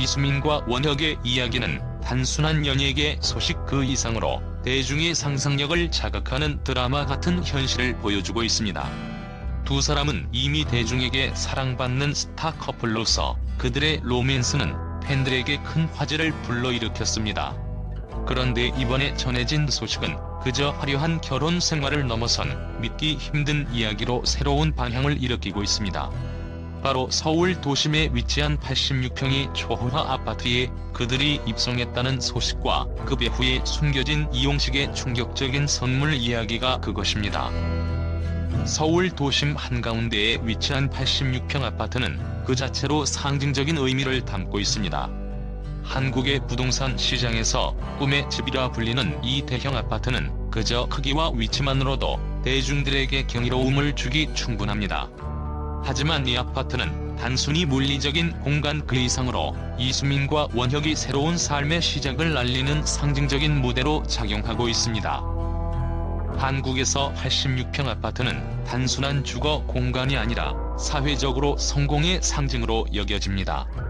이수민과 원혁의 이야기는 단순한 연예계 소식 그 이상으로 대중의 상상력을 자극하는 드라마 같은 현실을 보여주고 있습니다. 두 사람은 이미 대중에게 사랑받는 스타 커플로서 그들의 로맨스는 팬들에게 큰 화제를 불러일으켰습니다. 그런데 이번에 전해진 소식은 그저 화려한 결혼 생활을 넘어선 믿기 힘든 이야기로 새로운 방향을 일으키고 있습니다. 바로 서울 도심에 위치한 86평의 초호화 아파트에 그들이 입성했다는 소식과 그 배후에 숨겨진 이용식의 충격적인 선물 이야기가 그것입니다. 서울 도심 한가운데에 위치한 86평 아파트는 그 자체로 상징적인 의미를 담고 있습니다. 한국의 부동산 시장에서 꿈의 집이라 불리는 이 대형 아파트는 그저 크기와 위치만으로도 대중들에게 경이로움을 주기 충분합니다. 하지만 이 아파트는 단순히 물리적인 공간 그 이상으로 이수민과 원혁이 새로운 삶의 시작을 알리는 상징적인 무대로 작용하고 있습니다. 한국에서 86평 아파트는 단순한 주거 공간이 아니라 사회적으로 성공의 상징으로 여겨집니다.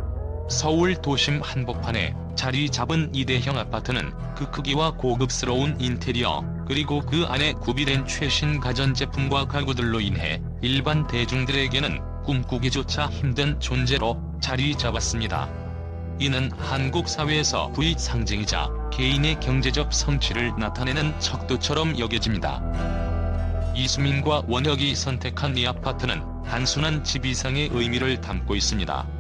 서울 도심 한복판에 자리 잡은 이 대형 아파트는 그 크기와 고급스러운 인테리어 그리고 그 안에 구비된 최신 가전제품과 가구들로 인해 일반 대중들에게는 꿈꾸기조차 힘든 존재로 자리 잡았습니다. 이는 한국 사회에서 부의 상징이자 개인의 경제적 성취를 나타내는 척도처럼 여겨집니다. 이수민과 원혁이 선택한 이 아파트는 단순한 집 이상의 의미를 담고 있습니다.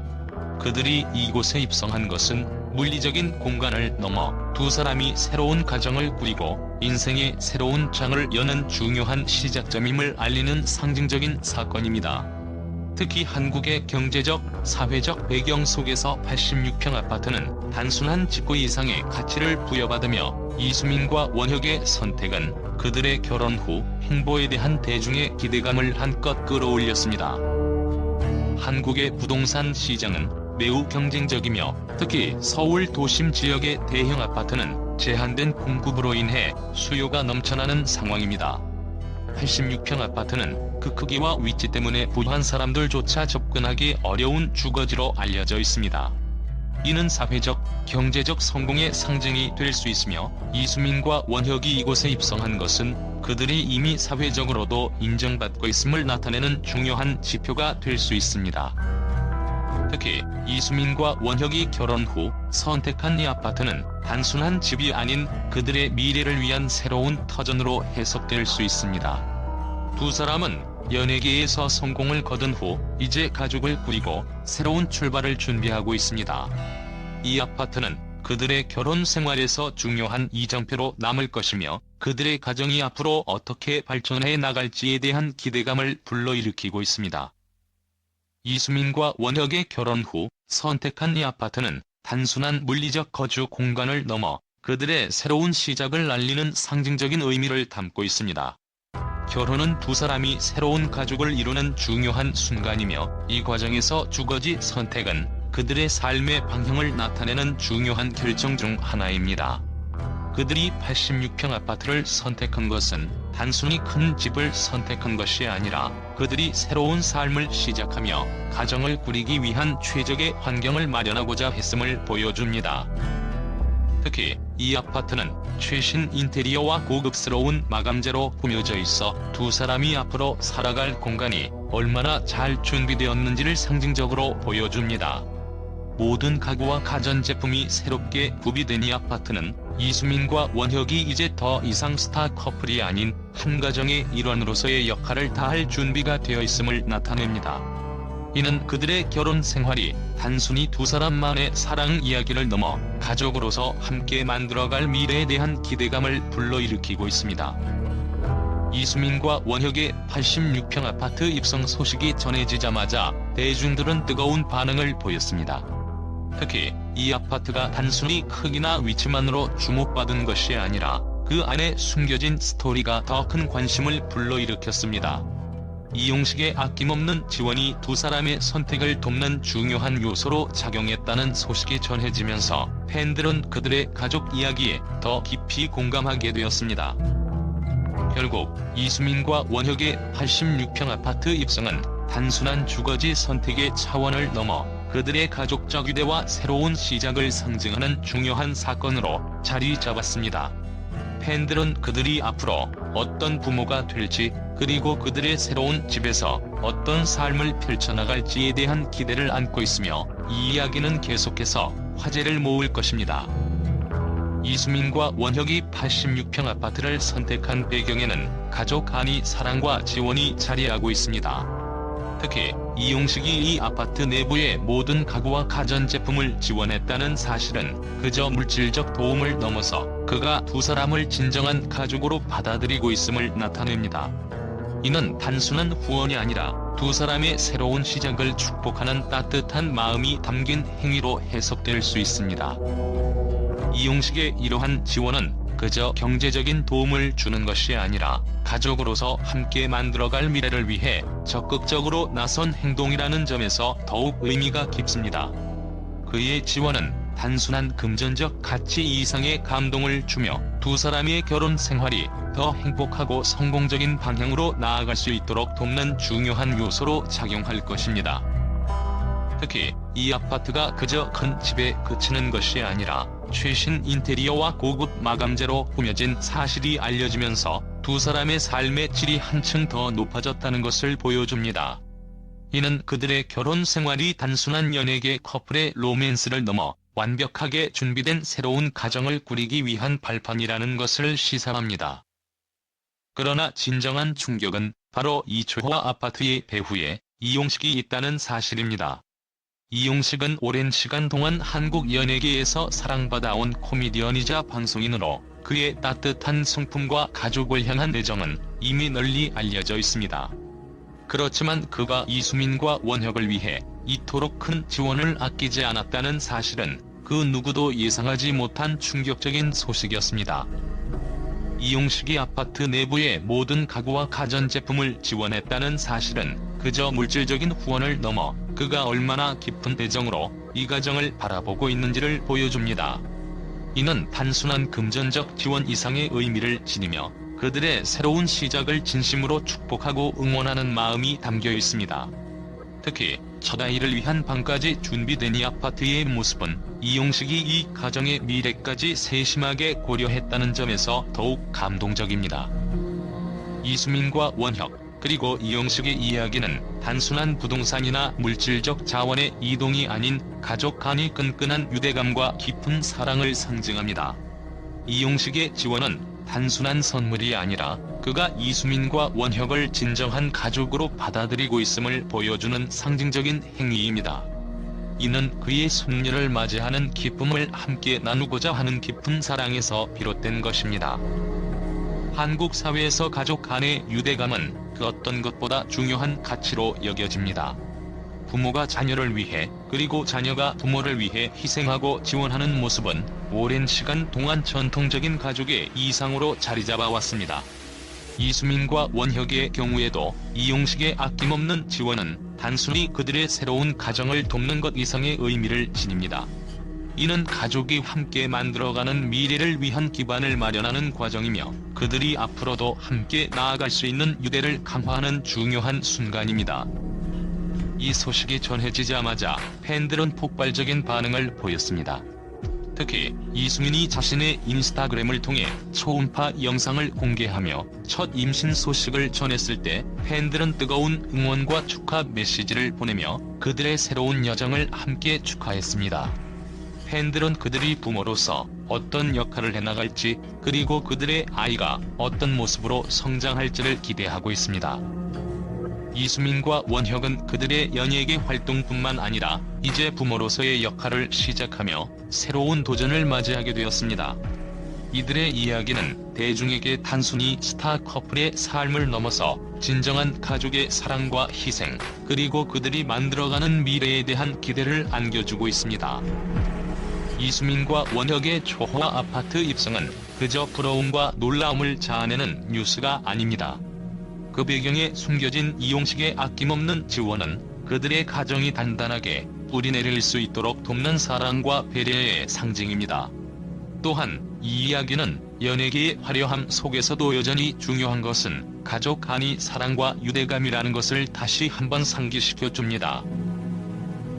그들이 이곳에 입성한 것은 물리적인 공간을 넘어 두 사람이 새로운 가정을 꾸리고 인생의 새로운 장을 여는 중요한 시작점임을 알리는 상징적인 사건입니다. 특히 한국의 경제적, 사회적 배경 속에서 86평 아파트는 단순한 집구 이상의 가치를 부여받으며 이수민과 원혁의 선택은 그들의 결혼 후 행보에 대한 대중의 기대감을 한껏 끌어올렸습니다. 한국의 부동산 시장은 매우 경쟁적이며 특히 서울 도심 지역의 대형 아파트는 제한된 공급으로 인해 수요가 넘쳐나는 상황입니다. 86평 아파트는 그 크기와 위치 때문에 부유한 사람들조차 접근하기 어려운 주거지로 알려져 있습니다. 이는 사회적, 경제적 성공의 상징이 될 수 있으며 이수민과 원혁이 이곳에 입성한 것은 그들이 이미 사회적으로도 인정받고 있음을 나타내는 중요한 지표가 될 수 있습니다. 특히 이수민과 원혁이 결혼 후 선택한 이 아파트는 단순한 집이 아닌 그들의 미래를 위한 새로운 터전으로 해석될 수 있습니다. 두 사람은 연예계에서 성공을 거둔 후 이제 가족을 꾸리고 새로운 출발을 준비하고 있습니다. 이 아파트는 그들의 결혼 생활에서 중요한 이정표로 남을 것이며 그들의 가정이 앞으로 어떻게 발전해 나갈지에 대한 기대감을 불러일으키고 있습니다. 이수민과 원혁의 결혼 후 선택한 이 아파트는 단순한 물리적 거주 공간을 넘어 그들의 새로운 시작을 알리는 상징적인 의미를 담고 있습니다. 결혼은 두 사람이 새로운 가족을 이루는 중요한 순간이며 이 과정에서 주거지 선택은 그들의 삶의 방향을 나타내는 중요한 결정 중 하나입니다. 그들이 86평 아파트를 선택한 것은 단순히 큰 집을 선택한 것이 아니라 그들이 새로운 삶을 시작하며 가정을 꾸리기 위한 최적의 환경을 마련하고자 했음을 보여줍니다. 특히 이 아파트는 최신 인테리어와 고급스러운 마감재로 꾸며져 있어 두 사람이 앞으로 살아갈 공간이 얼마나 잘 준비되었는지를 상징적으로 보여줍니다. 모든 가구와 가전제품이 새롭게 구비된 이 아파트는 이수민과 원혁이 이제 더 이상 스타 커플이 아닌 한 가정의 일원으로서의 역할을 다할 준비가 되어 있음을 나타냅니다. 이는 그들의 결혼 생활이 단순히 두 사람만의 사랑 이야기를 넘어 가족으로서 함께 만들어갈 미래에 대한 기대감을 불러일으키고 있습니다. 이수민과 원혁의 86평 아파트 입성 소식이 전해지자마자 대중들은 뜨거운 반응을 보였습니다. 특히 이 아파트가 단순히 크기나 위치만으로 주목받은 것이 아니라 그 안에 숨겨진 스토리가 더 큰 관심을 불러일으켰습니다. 이용식의 아낌없는 지원이 두 사람의 선택을 돕는 중요한 요소로 작용했다는 소식이 전해지면서 팬들은 그들의 가족 이야기에 더 깊이 공감하게 되었습니다. 결국 이수민과 원혁의 86평 아파트 입성은 단순한 주거지 선택의 차원을 넘어 그들의 가족적 유대와 새로운 시작을 상징하는 중요한 사건으로 자리 잡았습니다. 팬들은 그들이 앞으로 어떤 부모가 될지 그리고 그들의 새로운 집에서 어떤 삶을 펼쳐나갈지에 대한 기대를 안고 있으며 이 이야기는 계속해서 화제를 모을 것입니다. 이수민과 원혁이 86평 아파트를 선택한 배경에는 가족 간의 사랑과 지원이 자리하고 있습니다. 특히 이용식이 이 아파트 내부의 모든 가구와 가전제품을 지원했다는 사실은 그저 물질적 도움을 넘어서 그가 두 사람을 진정한 가족으로 받아들이고 있음을 나타냅니다. 이는 단순한 후원이 아니라 두 사람의 새로운 시작을 축복하는 따뜻한 마음이 담긴 행위로 해석될 수 있습니다. 이용식의 이러한 지원은 그저 경제적인 도움을 주는 것이 아니라 가족으로서 함께 만들어갈 미래를 위해 적극적으로 나선 행동이라는 점에서 더욱 의미가 깊습니다. 그의 지원은 단순한 금전적 가치 이상의 감동을 주며 두 사람의 결혼 생활이 더 행복하고 성공적인 방향으로 나아갈 수 있도록 돕는 중요한 요소로 작용할 것입니다. 특히 이 아파트가 그저 큰 집에 그치는 것이 아니라 최신 인테리어와 고급 마감재로 꾸며진 사실이 알려지면서 두 사람의 삶의 질이 한층 더 높아졌다는 것을 보여줍니다. 이는 그들의 결혼 생활이 단순한 연예계 커플의 로맨스를 넘어 완벽하게 준비된 새로운 가정을 꾸리기 위한 발판이라는 것을 시사합니다. 그러나 진정한 충격은 바로 이 초호화 아파트의 배후에 이용식이 있다는 사실입니다. 이용식은 오랜 시간 동안 한국 연예계에서 사랑받아온 코미디언이자 방송인으로 그의 따뜻한 성품과 가족을 향한 애정은 이미 널리 알려져 있습니다. 그렇지만 그가 이수민과 원혁을 위해 이토록 큰 지원을 아끼지 않았다는 사실은 그 누구도 예상하지 못한 충격적인 소식이었습니다. 이용식이 아파트 내부의 모든 가구와 가전제품을 지원했다는 사실은 그저 물질적인 후원을 넘어 그가 얼마나 깊은 애정으로 이 가정을 바라보고 있는지를 보여줍니다. 이는 단순한 금전적 지원 이상의 의미를 지니며 그들의 새로운 시작을 진심으로 축복하고 응원하는 마음이 담겨 있습니다. 특히 첫 아이를 위한 방까지 준비된 이 아파트의 모습은 이용식이 이 가정의 미래까지 세심하게 고려했다는 점에서 더욱 감동적입니다. 이수민과 원혁, 그리고 이용식의 이야기는 단순한 부동산이나 물질적 자원의 이동이 아닌 가족 간의 끈끈한 유대감과 깊은 사랑을 상징합니다. 이용식의 지원은 단순한 선물이 아니라 그가 이수민과 원혁을 진정한 가족으로 받아들이고 있음을 보여주는 상징적인 행위입니다. 이는 그의 손녀를 맞이하는 기쁨을 함께 나누고자 하는 깊은 사랑에서 비롯된 것입니다. 한국 사회에서 가족 간의 유대감은 그 어떤 것보다 중요한 가치로 여겨집니다. 부모가 자녀를 위해 그리고 자녀가 부모를 위해 희생하고 지원하는 모습은 오랜 시간 동안 전통적인 가족의 이상으로 자리 잡아왔습니다. 이수민과 원혁의 경우에도 이용식의 아낌없는 지원은 단순히 그들의 새로운 가정을 돕는 것 이상의 의미를 지닙니다. 이는 가족이 함께 만들어가는 미래를 위한 기반을 마련하는 과정이며 그들이 앞으로도 함께 나아갈 수 있는 유대를 강화하는 중요한 순간입니다. 이 소식이 전해지자마자 팬들은 폭발적인 반응을 보였습니다. 특히 이수민이 자신의 인스타그램을 통해 초음파 영상을 공개하며 첫 임신 소식을 전했을 때 팬들은 뜨거운 응원과 축하 메시지를 보내며 그들의 새로운 여정을 함께 축하했습니다. 팬들은 그들이 부모로서 어떤 역할을 해나갈지 그리고 그들의 아이가 어떤 모습으로 성장할지를 기대하고 있습니다. 이수민과 원혁은 그들의 연예계 활동뿐만 아니라 이제 부모로서의 역할을 시작하며 새로운 도전을 맞이하게 되었습니다. 이들의 이야기는 대중에게 단순히 스타 커플의 삶을 넘어서 진정한 가족의 사랑과 희생, 그리고 그들이 만들어가는 미래에 대한 기대를 안겨주고 있습니다. 이수민과 원혁의 초호화 아파트 입성은 그저 부러움과 놀라움을 자아내는 뉴스가 아닙니다. 그 배경에 숨겨진 이용식의 아낌없는 지원은 그들의 가정이 단단하게 뿌리내릴 수 있도록 돕는 사랑과 배려의 상징입니다. 또한 이 이야기는 연예계의 화려함 속에서도 여전히 중요한 것은 가족 간의 사랑과 유대감이라는 것을 다시 한번 상기시켜 줍니다.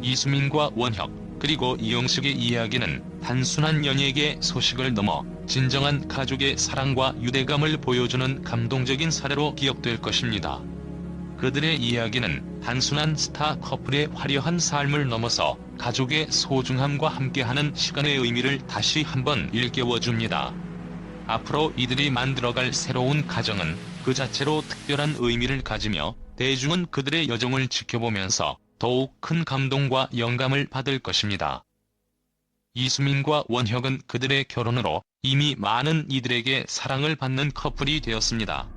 이수민과 원혁, 그리고 이용식의 이야기는 단순한 연예계 소식을 넘어 진정한 가족의 사랑과 유대감을 보여주는 감동적인 사례로 기억될 것입니다. 그들의 이야기는 단순한 스타 커플의 화려한 삶을 넘어서 가족의 소중함과 함께하는 시간의 의미를 다시 한번 일깨워줍니다. 앞으로 이들이 만들어갈 새로운 가정은 그 자체로 특별한 의미를 가지며 대중은 그들의 여정을 지켜보면서 더욱 큰 감동과 영감을 받을 것입니다. 이수민과 원혁은 그들의 결혼으로 이미 많은 이들에게 사랑을 받는 커플이 되었습니다.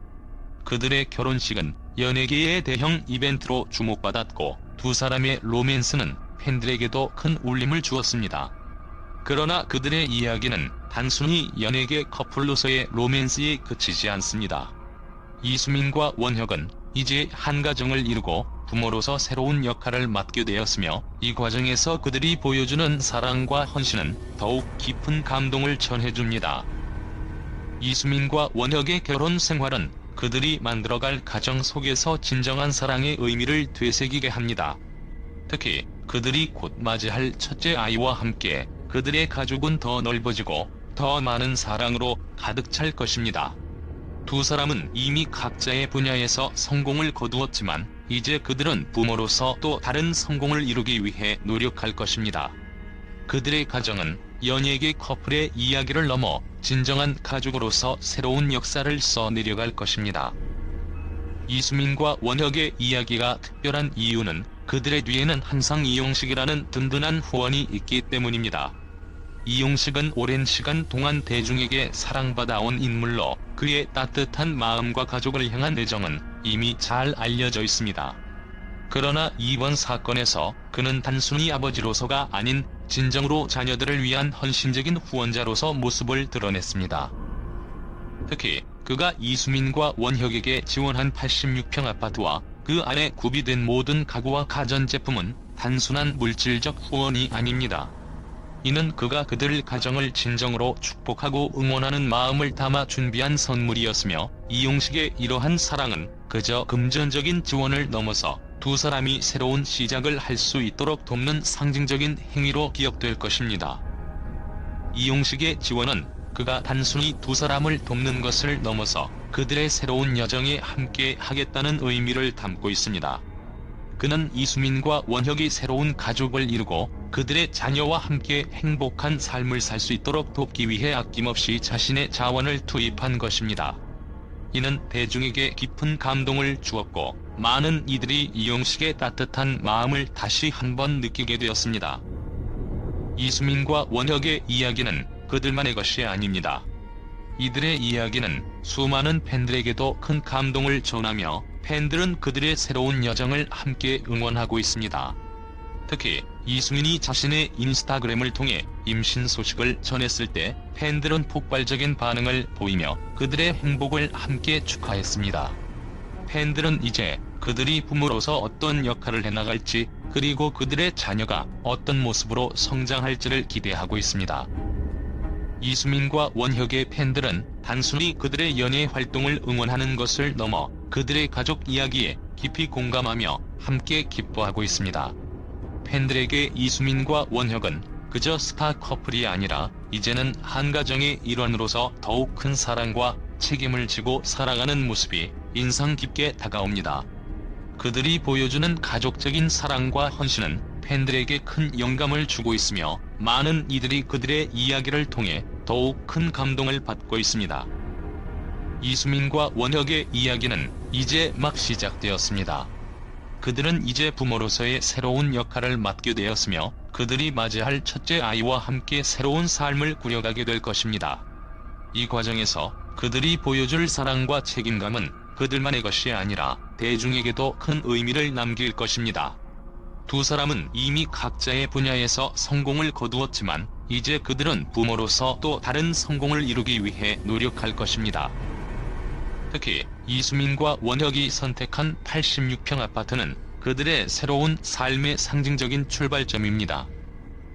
그들의 결혼식은 연예계의 대형 이벤트로 주목받았고 두 사람의 로맨스는 팬들에게도 큰 울림을 주었습니다. 그러나 그들의 이야기는 단순히 연예계 커플로서의 로맨스에 그치지 않습니다. 이수민과 원혁은 이제 한 가정을 이루고 부모로서 새로운 역할을 맡게 되었으며 이 과정에서 그들이 보여주는 사랑과 헌신은 더욱 깊은 감동을 전해줍니다. 이수민과 원혁의 결혼 생활은 그들이 만들어갈 가정 속에서 진정한 사랑의 의미를 되새기게 합니다. 특히 그들이 곧 맞이할 첫째 아이와 함께 그들의 가족은 더 넓어지고 더 많은 사랑으로 가득 찰 것입니다. 두 사람은 이미 각자의 분야에서 성공을 거두었지만 이제 그들은 부모로서 또 다른 성공을 이루기 위해 노력할 것입니다. 그들의 가정은 연예계 커플의 이야기를 넘어 진정한 가족으로서 새로운 역사를 써 내려갈 것입니다. 이수민과 원혁의 이야기가 특별한 이유는 그들의 뒤에는 항상 이용식이라는 든든한 후원이 있기 때문입니다. 이용식은 오랜 시간 동안 대중에게 사랑받아온 인물로 그의 따뜻한 마음과 가족을 향한 애정은 이미 잘 알려져 있습니다. 그러나 이번 사건에서 그는 단순히 아버지로서가 아닌 진정으로 자녀들을 위한 헌신적인 후원자로서 모습을 드러냈습니다. 특히 그가 이수민과 원혁에게 지원한 86평 아파트와 그 안에 구비된 모든 가구와 가전제품은 단순한 물질적 후원이 아닙니다. 이는 그가 그들 가정을 진정으로 축복하고 응원하는 마음을 담아 준비한 선물이었으며 이용식의 이러한 사랑은 그저 금전적인 지원을 넘어서 두 사람이 새로운 시작을 할 수 있도록 돕는 상징적인 행위로 기억될 것입니다. 이용식의 지원은 그가 단순히 두 사람을 돕는 것을 넘어서 그들의 새로운 여정에 함께 하겠다는 의미를 담고 있습니다. 그는 이수민과 원혁이 새로운 가족을 이루고 그들의 자녀와 함께 행복한 삶을 살 수 있도록 돕기 위해 아낌없이 자신의 자원을 투입한 것입니다. 이는 대중에게 깊은 감동을 주었고 많은 이들이 이용식의 따뜻한 마음을 다시 한번 느끼게 되었습니다. 이수민과 원혁의 이야기는 그들만의 것이 아닙니다. 이들의 이야기는 수많은 팬들에게도 큰 감동을 전하며 팬들은 그들의 새로운 여정을 함께 응원하고 있습니다. 특히 이수민이 자신의 인스타그램을 통해 임신 소식을 전했을 때 팬들은 폭발적인 반응을 보이며 그들의 행복을 함께 축하했습니다. 팬들은 이제 그들이 부모로서 어떤 역할을 해나갈지 그리고 그들의 자녀가 어떤 모습으로 성장할지를 기대하고 있습니다. 이수민과 원혁의 팬들은 단순히 그들의 연예 활동을 응원하는 것을 넘어 그들의 가족 이야기에 깊이 공감하며 함께 기뻐하고 있습니다. 팬들에게 이수민과 원혁은 그저 스타 커플이 아니라 이제는 한 가정의 일원으로서 더욱 큰 사랑과 책임을 지고 살아가는 모습이 인상 깊게 다가옵니다. 그들이 보여주는 가족적인 사랑과 헌신은 팬들에게 큰 영감을 주고 있으며 많은 이들이 그들의 이야기를 통해 더욱 큰 감동을 받고 있습니다. 이수민과 원혁의 이야기는 이제 막 시작되었습니다. 그들은 이제 부모로서의 새로운 역할을 맡게 되었으며 그들이 맞이할 첫째 아이와 함께 새로운 삶을 꾸려가게 될 것입니다. 이 과정에서 그들이 보여줄 사랑과 책임감은 그들만의 것이 아니라 대중에게도 큰 의미를 남길 것입니다. 두 사람은 이미 각자의 분야에서 성공을 거두었지만 이제 그들은 부모로서 또 다른 성공을 이루기 위해 노력할 것입니다. 특히 이수민과 원혁이 선택한 86평 아파트는 그들의 새로운 삶의 상징적인 출발점입니다.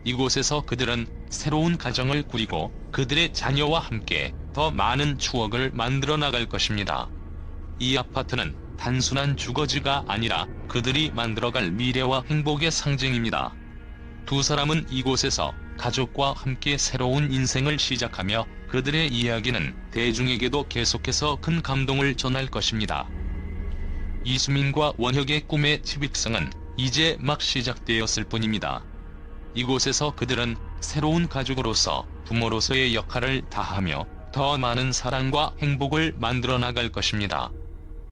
이곳에서 그들은 새로운 가정을 꾸리고 그들의 자녀와 함께 더 많은 추억을 만들어 나갈 것입니다. 이 아파트는 단순한 주거지가 아니라 그들이 만들어갈 미래와 행복의 상징입니다. 두 사람은 이곳에서 가족과 함께 새로운 인생을 시작하며 그들의 이야기는 대중에게도 계속해서 큰 감동을 전할 것입니다. 이수민과 원혁의 꿈의 집익성은 이제 막 시작되었을 뿐입니다. 이곳에서 그들은 새로운 가족으로서 부모로서의 역할을 다하며 더 많은 사랑과 행복을 만들어 나갈 것입니다.